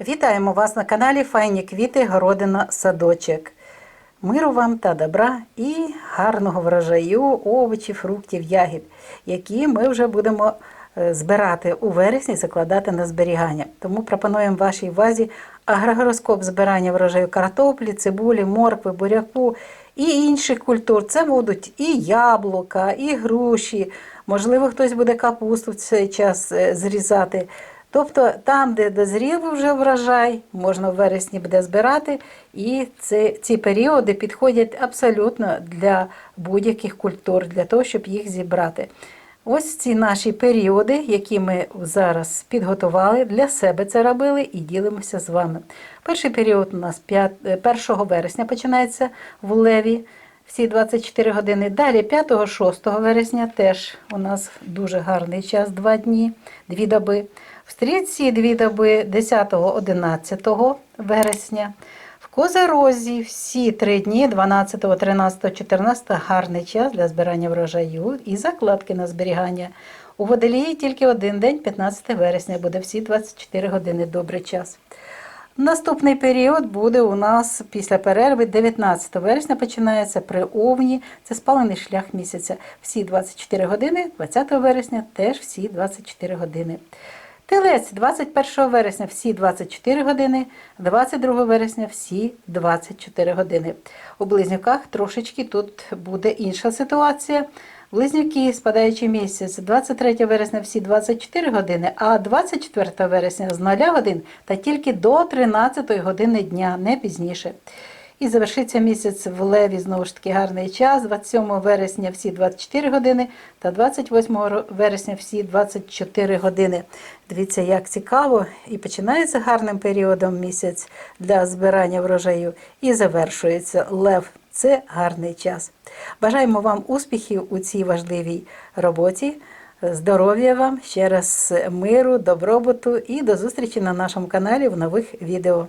Вітаємо вас на каналі Файні квіти, городина, садочок. Миру вам та добра і гарного врожаю овочів, фруктів, ягід, які ми вже будемо е, збирати у вересні закладати на зберігання. Тому пропонуємо вашій увазі агрогороскоп збирання врожаю картоплі, цибулі, моркви, буряку і інших культур. Це будуть і яблука, і груші. Можливо, хтось буде капусту в цей час е, зрізати. Тобто там, де дозрів вже врожай, можна в вересні буде збирати, і це, ці періоди підходять абсолютно для будь-яких культур, для того, щоб їх зібрати. Ось ці наші періоди, які ми зараз підготували, для себе це робили і ділимося з вами. Перший період у нас 5, 1 вересня починається в Леві. Всі 24 години. Далі 5-6 вересня теж у нас дуже гарний час, два дні, дві доби. В стрільці дві доби 10-11 вересня. В Козерозі всі три дні 12, 13, 14 гарний час для збирання врожаю і закладки на зберігання. У водолії тільки один день, 15 вересня, буде всі 24 години добрий час. Наступний період буде у нас після перерви 19 вересня починається при овні. Це спалений шлях місяця. Всі 24 години, 20 вересня теж всі 24 години. Телець 21 вересня всі 24 години, 22 вересня всі 24 години. У близнюках трошечки тут буде інша ситуація. Близнюки, спадаючий місяць, 23 вересня всі 24 години, а 24 вересня з 0 годин та тільки до 13 години дня, не пізніше. І завершиться місяць в Леві, знову ж таки, гарний час. 27 вересня всі 24 години та 28 вересня всі 24 години. Дивіться, як цікаво. І починається гарним періодом місяць для збирання врожаю і завершується лев. Це гарний час. Бажаємо вам успіхів у цій важливій роботі. Здоров'я вам, ще раз миру, добробуту і до зустрічі на нашому каналі в нових відео.